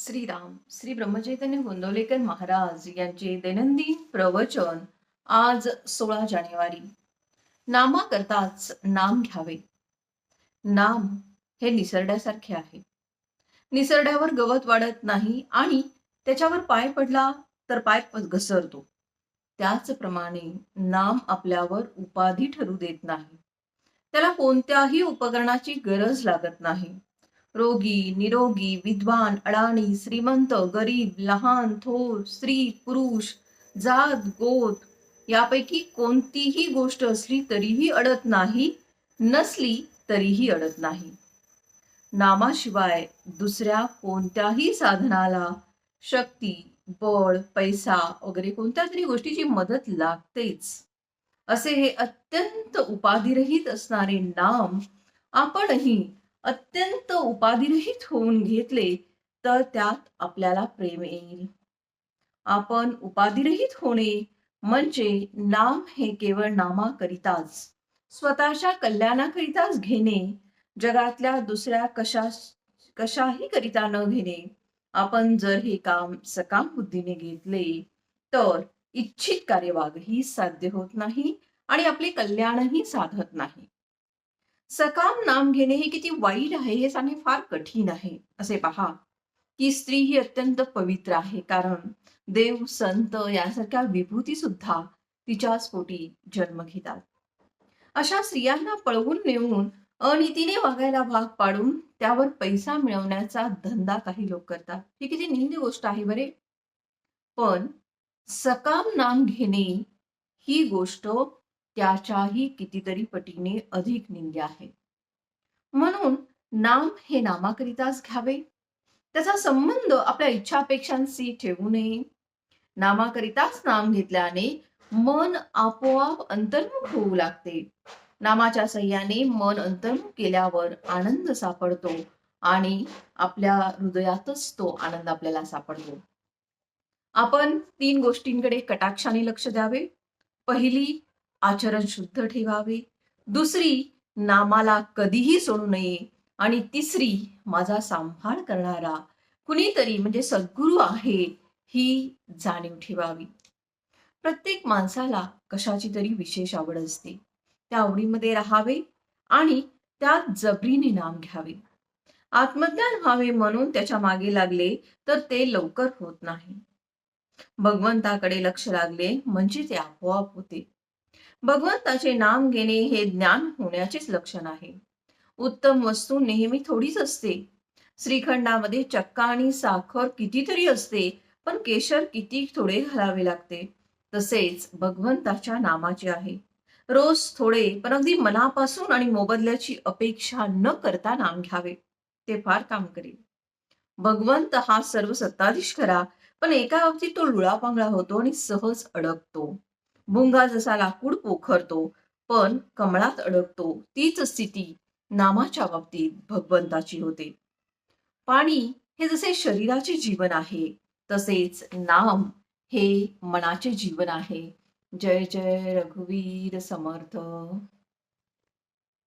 श्रीराम श्री ब्रह्मचैतन्य गोंदवलेकर महाराज यांचे दैनंदिन प्रवचन आज सोळा जानेवारी. नामाकरताच नाम घ्यावे. नाम हे निसर्ड्यासारखे आहे. निसरड्यावर गवत वाढत नाही आणि त्याच्यावर पाय पडला तर पाय घसरतो. त्याचप्रमाणे नाम आपल्यावर उपाधी ठरू देत नाही. त्याला कोणत्याही उपकरणाची गरज लागत नाही. रोगी निरोगी विद्वान अडाणी श्रीमंत गरीब लहान थोर स्त्री पुरुष जात गोत यापैकी कोणतीही गोष्ट असली तरीही अडत नाही नसली तरीही अडत नाही. नामाशिवाय दुसऱ्या कोणत्याही साधनाला शक्ती बळ पैसा वगैरे कोणत्या तरी गोष्टीची मदत लागतेच. असे हे अत्यंत उपाधिरहित असणारे नाम आपणही अत्यंत उपाधिरहित होऊन घेतले तर त्यात आपल्याला प्रेम येईल. आपण उपाधिरहित होणे म्हणजे नाम हे केवळ नामाकरिताच स्वतःच्या कल्याणाकरिताच घेणे जगातल्या दुसऱ्या कशा कशाही करिता न घेणे. आपण जर हे काम सकाम बुद्धीने घेतले तर इच्छित कार्यवागही साध्य होत नाही आणि आपले कल्याणही साधत नाही. सकाम नाम घेणे हे किती वाईट आहे हे सांगणे फार कठीण आहे. असे पहा. की स्त्री ही अत्यंत पवित्र आहे कारण देव संत यासारख्या विभूती सुद्धा तिच्याच पोटी जन्म घेतात. अशा स्त्रियांना पळवून नेऊन अनितीने वागायला भाग पाडून त्यावर पैसा मिळवण्याचा धंदा काही लोक करतात. ही किती निंद गोष्ट आहे बरे? पण सकाम नाम घेणे ही गोष्ट त्याच्याही कितीतरी पटीने अधिक निंद्या आहे म्हणून नाम हे नामाकरिताच घ्यावे. त्याचा संबंध आपल्या इच्छापेक्षांशी ठेवू नये. नामाकरिताच नाम घेतल्याने मन आपोआप अंतर्मुख होऊ लागते. नामाच्या सह्याने मन अंतर्मुख केल्यावर आनंद सापडतो आणि आपल्या हृदयातच तो आनंद आपल्याला सापडतो. आपण तीन गोष्टींकडे कटाक्षाने लक्ष द्यावे. पहिली आचरण शुद्ध ठेवावे. दुसरी नामाला कधीही सोडू नये. आणि तिसरी माझा सांभाळ करणारा. कुणीतरी म्हणजे सद्गुरू आहे ही जाणीव ठेवावी. प्रत्येक माणसाला कशाची तरी विशेष आवड असते. त्या आवडीमध्ये राहावे आणि त्यात जबरीने नाम घ्यावे. आत्मज्ञान व्हावे म्हणून त्याच्यामागे लागले तर ते लवकर होत नाही. भगवंताकडे लक्ष लागले म्हणजे ते आपोआप होते. भगवंताचे नाम घेणे हे ज्ञान होण्याचेच लक्षण आहे. उत्तम वस्तू नेहमी थोडीच असते. श्रीखंडामध्ये चक्का आणि साखर कितीतरी असते पण केशर किती थोडे घालावे लागते. तसेच भगवंताच्या नामाचे आहे. रोज थोडे पण अगदी मनापासून आणि मोबदल्याची अपेक्षा न करता नाम घ्यावे. ते फार काम करेल. भगवंत हा सर्व सत्ताधीश खरा पण एका बाबतीत तो लुळापांगळा होतो आणि सहज अडकतो. भुंगा जसा लाकूड पोखरतो पण कमळात अडकतो तीच स्थिती नामाच्या बाबतीत भगवंताची होते. पाणी हे जसे शरीराचे जीवन आहे तसेच नाम हे मनाचे जीवन आहे. जय जय रघुवीर समर्थ.